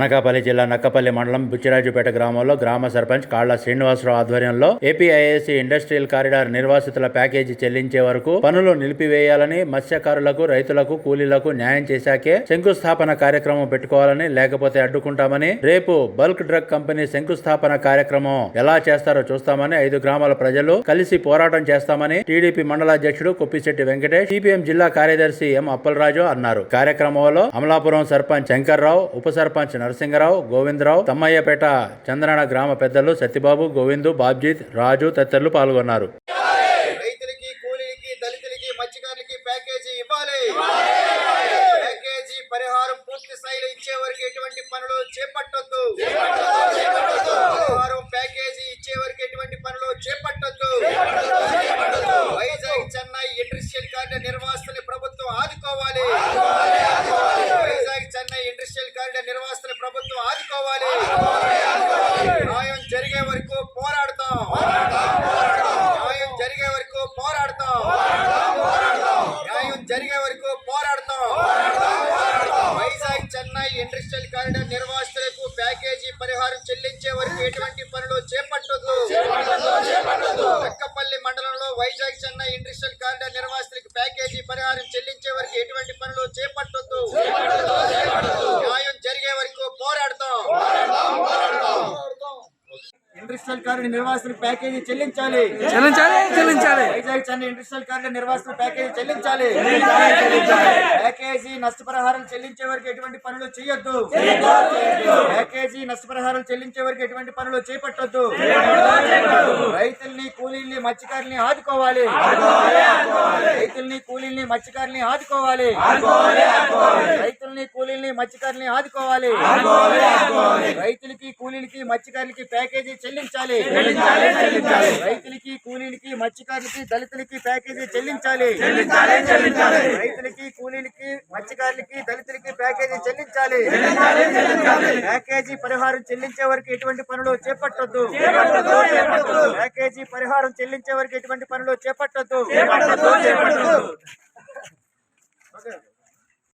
అనకాపల్లి జిల్లా నక్కపల్లి మండలం బుచ్చిరాజుపేట గ్రామంలో గ్రామ సర్పంచ్ కాళ్ళ శ్రీనివాసరావు ఆధ్వర్యంలో ఏపీఐఏసీ ఇండస్ట్రియల్ కారిడార్ నిర్వాసితుల ప్యాకేజీ చెల్లించే వరకు పనులు నిలిపివేయాలని మత్స్యకారులకు రైతులకు కూలీలకు న్యాయం చేశాకే శంకుస్థాపన కార్యక్రమం పెట్టుకోవాలని లేకపోతే అడ్డుకుంటామని రేపు బల్క్ డ్రగ్ కంపెనీ శంకుస్థాపన కార్యక్రమం ఎలా చేస్తారో చూస్తామని ఐదు గ్రామాల ప్రజలు కలిసి పోరాటం చేస్తామని టీడీపీ మండల అధ్యక్షుడు కొప్పిశెట్టి వెంకటేష్ సిపిఎం జిల్లా కార్యదర్శి ఎం అప్పలరాజు అన్నారు. కార్యక్రమంలో అమలాపురం సర్పంచ్ శంకర్రావు ఉప సర్పంచ్ నరసింగరావు గోవిందరావు తమ్మయ్యపేట చంద్రన గ్రామ పెద్దలు సత్యబాబు గోవిందు బాబ్జీత్ రాజు తదితరులు పాల్గొన్నారు. రైతులకి కూలీలకి దళితులకి మత్స్యకారులకి ప్యాకేజీ ఇవ్వాలి. ప్యాకేజీ పరిహారం పూర్తి స్థాయిలో ఇచ్చే వరకు ఎటువంటి పనులు పరిహారం ప్యాకేజీ ఇచ్చే వరకు ఎటువంటి పనులు చేపట్టొద్దు వైజాగ్ చెన్నై ఇండస్ట్రియల్ కారిడార్ నిర్వాసితుల ప్రభుత్వం ఆదుకోవాలి వైజాగ్ చెన్నై ఇండస్ట్రియల్ కారిడార్ నిర్వాసితుల ప్రభుత్వం ఆదుకోవాలి న్యాయం జరిగే వరకు పోరాడతాం. న్యాయం జరిగే వరకు పోరాడతాం. న్యాయం జరిగే వరకు పోరాడతాం. వైజాగ్ చెన్నై ఇండస్ట్రియల్ కారిడార్ నిర్వాసితులకు ప్యాకేజీ పరిహారం చెల్లించే వరకు ఎటువంటి పనులు చేపట్టొద్దు. చెక్కపల్లి మండలంలో వైజాగ్ చెన్నై ఇండస్ట్రియల్ కారిడార్ నిర్వాసితులకు ప్యాకేజీ పరిహారం చెల్లించే వరకు ఎటువంటి పనులు చేపట్టొద్దు న్యాయం జరిగే వరకు పోరాడతాం ఇండస్ట్రియల్ కారిడార్ నిర్వాసితులకు ప్యాకేజీ చెల్లించాలి. చెల్లించాలి చెల్లించాలి. వైజాగ్ చెన్నై ఇండస్ట్రియల్ కారిడార్ నిర్వాసితుల ప్యాకేజీ చెల్లించాలి. ప్యాకేజీ నష్టపరిహారం చెల్లించే వరకు ఎటువంటి పనులు చేయొద్దు. ప్యాకేజీ నష్టపరిహారం చెల్లించే వరకు ఎటువంటి పనులు చేపట్టొద్దు. రైతుల్ని కూలీల్ని మత్స్యకారుల్ని ఆదుకోవాలి. రైతుల్ని కూలీల్ని మత్స్యకారుల్ని ఆదుకోవాలి. రైతుల్ని మత్స్యకారుల్ని ఆదుకోవాలి. రైతులకి కూలీలకి మత్స్యకారులకి ప్యాకేజీ చెల్లించాలి. రైతులకి కూలీలకి మత్స్యకారులకి దళితులకి ప్యాకేజీ చెల్లించాలి. రైతులకి కూలీలకి మత్స్యకారులకి దళితులకి ప్యాకేజీ చెల్లించాలి. ప్యాకేజీ పరిహారం చెల్లించే వరకు ఎటువంటి పనులు చేపట్టొద్దు. ప్యాకేజీ పరిహారం చెల్లించే వరకు ఎటువంటి పనులు చేపట్టొద్దు.